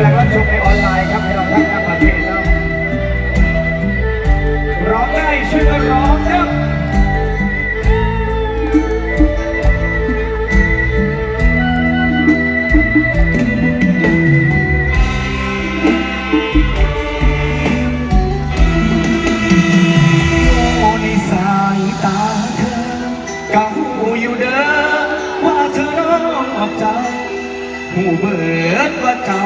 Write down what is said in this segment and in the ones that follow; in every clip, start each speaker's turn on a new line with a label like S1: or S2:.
S1: ำลังรับชมในออนไลน์ครับให้เราทักทั้งประเทศครับร้องได้ชื่วยกันร้องครับหูเบิดว่าเจ้า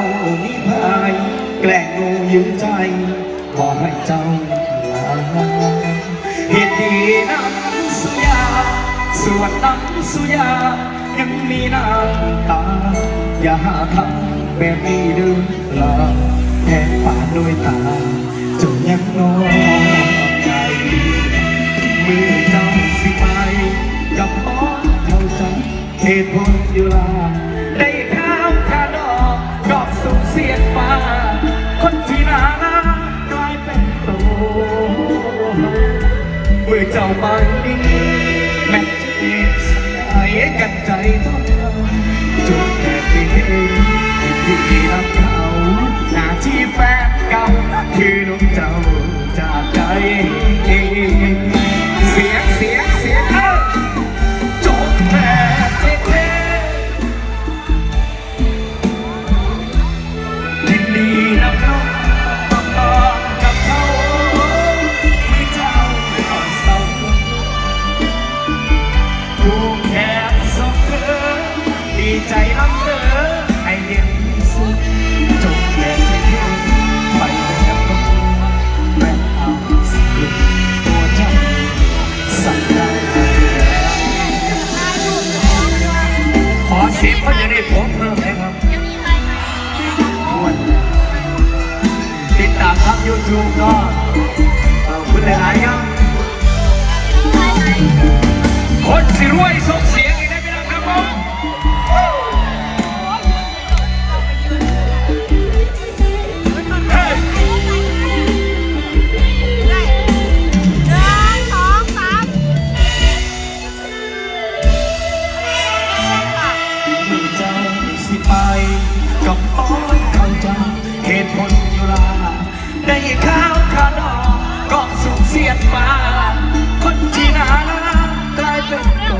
S1: แกล้งลืมใจขอให้เจ้าลาเหตุดีน้ำสุยา สวนน้ำสุยา ยังมีน้ำตา อย่าหาทำแบบนี้เดือลาแพ้ป่านด้วยตาจนยังนอนใจมือเจ้าสิไปกับพ่อเข้าใจเหตุผลอยู่ลาได้ เจ้าไปดีแม้จะมีสายกันใจทนจุดแต่ที่เห็นที่รักเขาหน้าที่แฟนเก่าคือน้องเจ้า ใจลำเธอให้เย็นสุดจบแบบเท่ๆไปแบบน้องแม่เอาสิตัวจ้าสัญญาขอเสียงเขาจะได้ผมเพิ่มนะครับวันติดตามทางยูทูบก็ขอบคุณหลายๆครับคนสิรวยส กับป้อนเข้าใจเหตุผลอยู่ลาได้ข้าวขาดอกก็สุขเสียดฟ้าคนที่นารักลายเป็นโต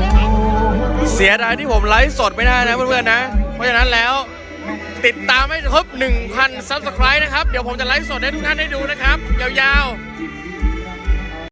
S1: เส
S2: ียดายที่ผมไลฟ์สดไม่ได้นะเพื่อนๆนะ เพราะฉะนั้นแล้วติดตามให้ครบ 1,000 ซับสไครต์นะครับ เดี๋ยวผมจะไลฟ์สดให้ทุกท่านได้ดูนะครับ ยาวๆ